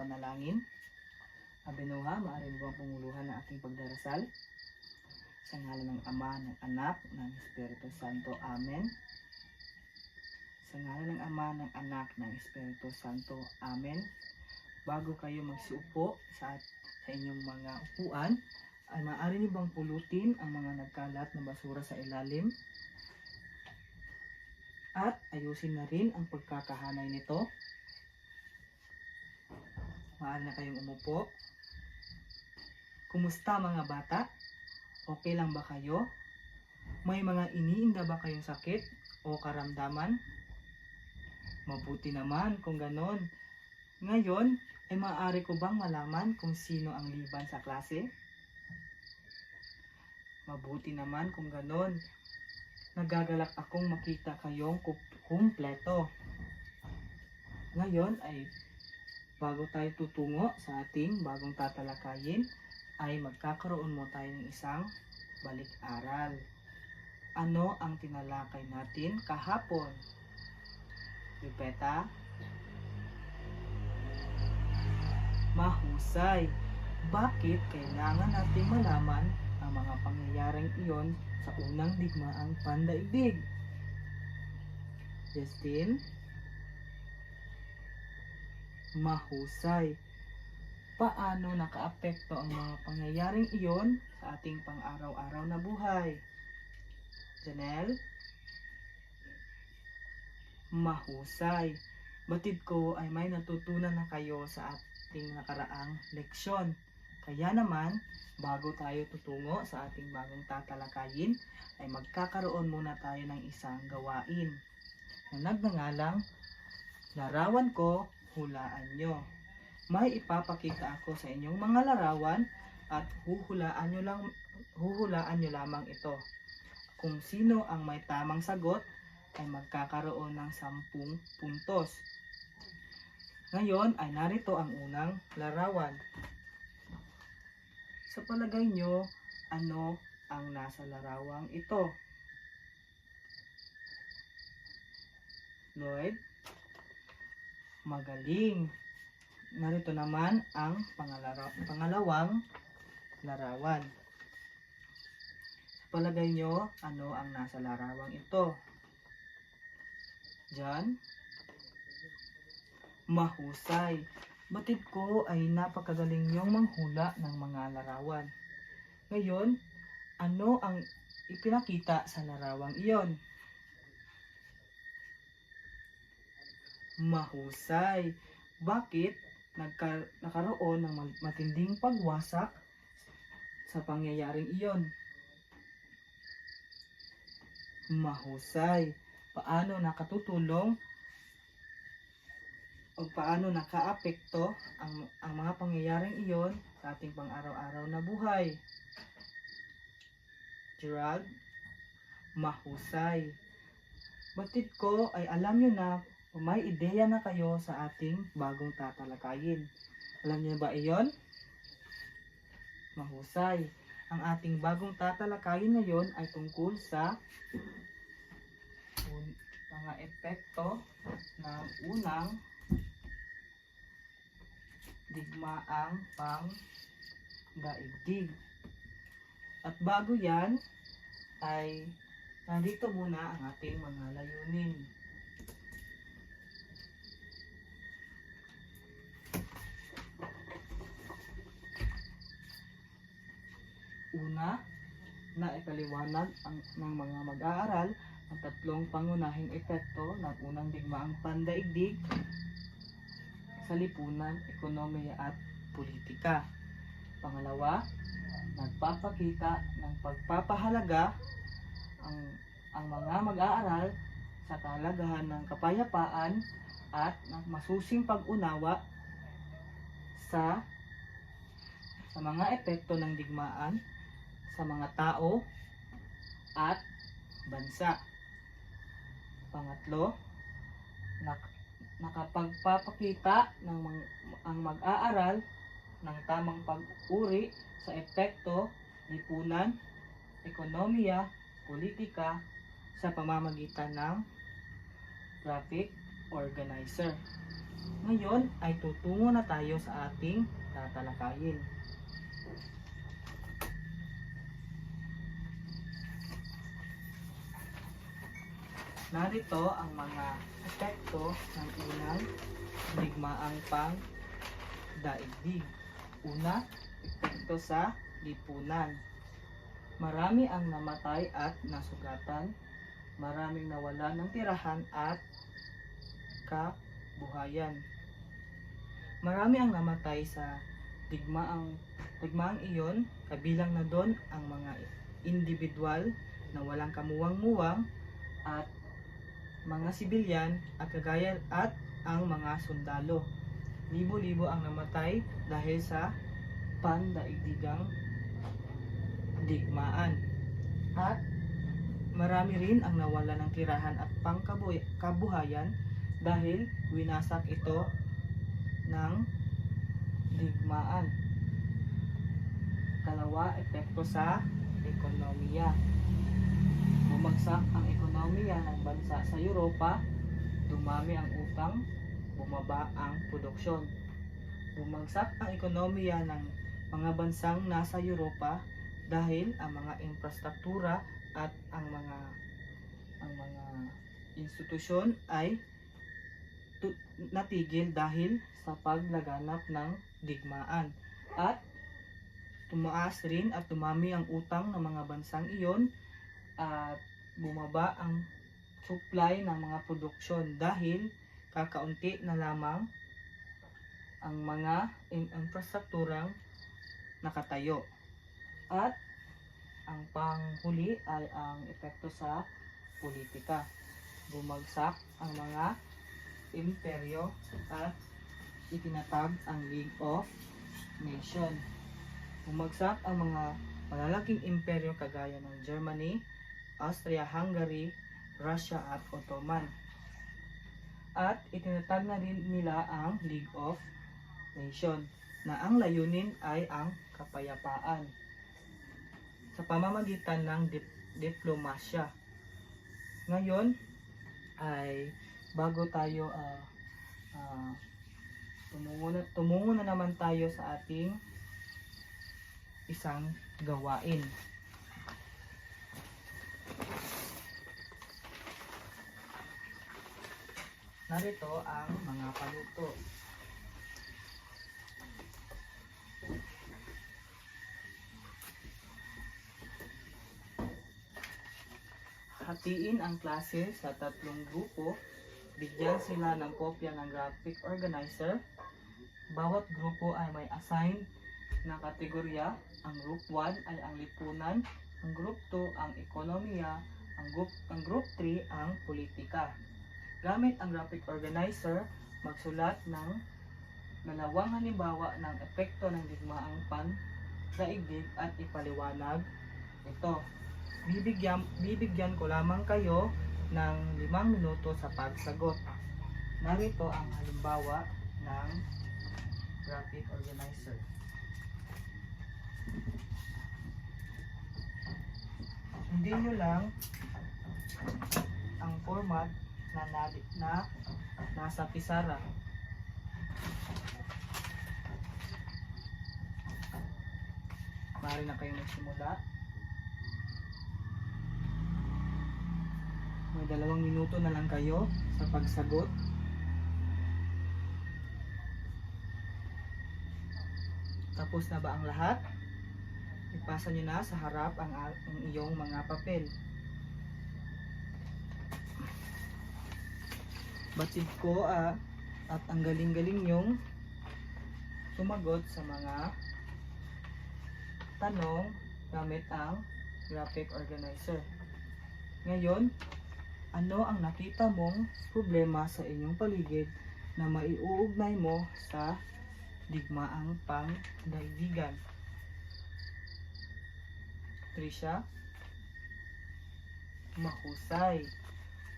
panalangin. Abinuha, maaari mo panguluhan ng ating pagdarasal? Sa ngalan ng Ama, ng Anak, ng Espiritu Santo. Amen. Sa ngalan ng Ama, ng Anak, ng Espiritu Santo. Amen. Bago kayo magsiupo sa, sa inyong mga upuan, ay maaari niyo bang pulutin ang mga nagkalat na basura sa ilalim? At ayusin na rin ang pagkakahanay nito. Maaari na kayong umupo. Kumusta mga bata? Okay lang ba kayo? May mga iniinda ba kayong sakit o karamdaman? Mabuti naman kung ganon. Ngayon, ay maaari ko bang malaman kung sino ang liban sa klase? Mabuti naman kung ganon. Nagagalak akong makita kayong kumpleto. Ngayon ay bago tayo tutungo sa ating bagong tatalakayin, ay magkakaroon mo tayo ng isang balik-aral. Ano ang tinalakay natin kahapon? Ripeta? Mahusay. Bakit kailangan natin malaman ang mga pangyayaring iyon sa unang digmaang pandaigdig? Justin? Mahusay. Paano nakaapekto ang mga pangyayaring iyon sa ating pang-araw-araw na buhay? Janelle? Mahusay. Batid ko ay may natutunan na kayo sa ating nakaraang leksyon. Kaya naman, bago tayo tutungo sa ating bagong tatalakayin, ay magkakaroon muna tayo ng isang gawain na nagngangalang Larawan ko, hulaan nyo. May ipapakita ako sa inyong mga larawan at huhulaan nyo, lang, huhulaan nyo lamang ito. Kung sino ang may tamang sagot, ay magkakaroon ng sampung puntos. Ngayon ay narito ang unang larawan. Sa palagay nyo, ano ang nasa larawang ito? Lloyd? Magaling. Narito naman ang pangalaro- pangalawang larawan. Sa palagay nyo, ano ang nasa larawang ito? John? Mahusay. Batid ko ay napakagaling niyong manghula ng mga larawan. Ngayon, ano ang ipinakita sa larawang iyon? Mahusay. Bakit nagka, nakaroon ng ma- matinding pagwasak sa pangyayaring iyon? Mahusay. Paano nakatutulong o paano nakaapekto ang, ang mga pangyayaring iyon sa ating pang-araw-araw na buhay? Gerald, mahusay. Batid ko ay alam nyo na kung may ideya na kayo sa ating bagong tatalakayin. Alam niyo ba iyon? Mahusay. Ang ating bagong tatalakayin ngayon ay tungkol sa mga epekto ng unang digmaang pang daigdig. At bago yan, ay nandito muna ang ating mga layunin. Una, na ipaliwanag ang, ng mga mag-aaral ang tatlong pangunahing epekto ng unang digmaang pandaigdig sa lipunan, ekonomiya at politika. Pangalawa, nagpapakita ng pagpapahalaga ang, ang mga mag-aaral sa kahalagahan ng kapayapaan at ng masusing pag-unawa sa sa mga epekto ng digmaan sa mga tao at bansa. Pangatlo, nak nakapagpapakita ng mga, ang mag-aaral ng tamang pag-uri sa epekto, lipunan, ekonomiya, politika sa pamamagitan ng traffic organizer. Ngayon ay tutungo na tayo sa ating tatalakayin. Narito ang mga epekto ng unang digmaang pang daigdig. Una, epekto sa lipunan. Marami ang namatay at nasugatan. Maraming nawala ng tirahan at kabuhayan. Marami ang namatay sa digmaang digmaang iyon, kabilang na doon ang mga individual na walang kamuwang-muwang at mga sibilyan at kagaya at ang mga sundalo. Libo-libo ang namatay dahil sa pandaigdigang digmaan. At marami rin ang nawala ng tirahan at pangkabuhayan dahil winasak ito ng digmaan. Kalawa, epekto sa ekonomiya. Bumagsak ang ekonomiya ng bansa sa Europa, dumami ang utang, bumaba ang produksyon. Bumagsak ang ekonomiya ng mga bansang nasa Europa dahil ang mga infrastruktura at ang mga ang mga institusyon ay natigil dahil sa paglaganap ng digmaan at tumaas rin at tumami ang utang ng mga bansang iyon at bumaba ang supply ng mga produksyon dahil kakaunti na lamang ang mga in- infrastrukturang nakatayo. At ang panghuli ay ang epekto sa politika. Bumagsak ang mga imperyo at itinatag ang League of Nation. Bumagsak ang mga malalaking imperyo kagaya ng Germany, Austria-Hungary, Russia at Ottoman. At itinatag na rin nila ang League of Nation na ang layunin ay ang kapayapaan sa pamamagitan ng dip- diplomasya. Ngayon ay bago tayo ah, ah, tumungo, na, tumungo na naman tayo sa ating isang gawain. Narito ang mga paluto. Hatiin ang klase sa tatlong grupo. Bigyan sila ng kopya ng graphic organizer. Bawat grupo ay may assigned na kategorya. Ang group 1 ay ang lipunan, ang group 2 ang ekonomiya, ang group, ang group 3 ang politika. Gamit ang graphic organizer, magsulat ng dalawang halimbawa ng epekto ng digmaang pan daigdig at ipaliwanag ito. Bibigyan, bibigyan ko lamang kayo ng limang minuto sa pagsagot. Narito ang halimbawa ng graphic organizer. Hindi nyo lang ang format na, na, na nasa pisara. Maaari na kayo magsimula. May dalawang minuto na lang kayo sa pagsagot. Tapos na ba ang lahat? Ipasa nyo na sa harap ang, ang iyong mga papel. Batid ko ah, at ang galing-galing nyong sumagot sa mga tanong gamit ang graphic organizer. Ngayon, ano ang nakita mong problema sa inyong paligid na maiuugnay mo sa digmaang pangdaigdigan? Trisha? Mahusay.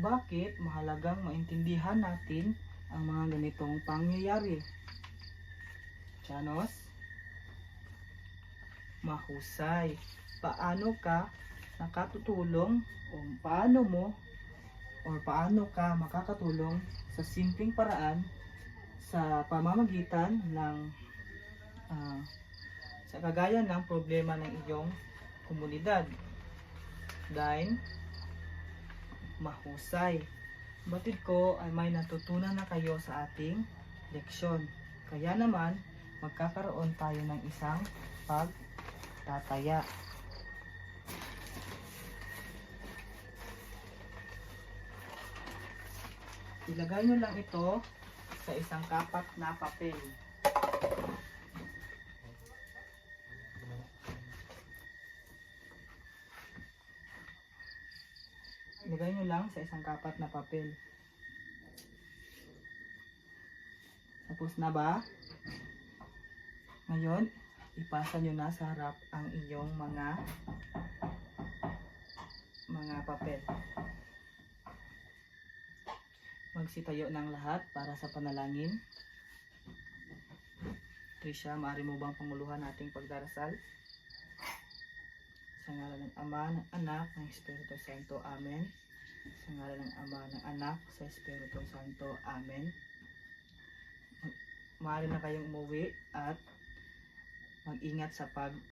Bakit mahalagang maintindihan natin ang mga ganitong pangyayari? Janos? Mahusay. Paano ka nakatutulong o paano mo or paano ka makakatulong sa simpleng paraan sa pamamagitan ng ah, sa kagaya ng problema ng iyong komunidad. Dahil mahusay. Batid ko ay may natutunan na kayo sa ating leksyon. Kaya naman, magkakaroon tayo ng isang pagtataya. Ilagay nyo lang ito sa isang kapat na papel. Ilagay nyo lang sa isang kapat na papel. Tapos na ba? Ngayon, ipasa nyo na sa harap ang inyong mga mga papel. Magsitayo ng lahat para sa panalangin. Trisha, maaari mo bang panguluhan ating pagdarasal? Sa ngalan ng Ama, ng Anak, ng Espiritu Santo. Amen. Sa ngalan ng Ama, ng Anak, sa Espiritu Santo. Amen. Maaari na kayong umuwi at mag-ingat sa pag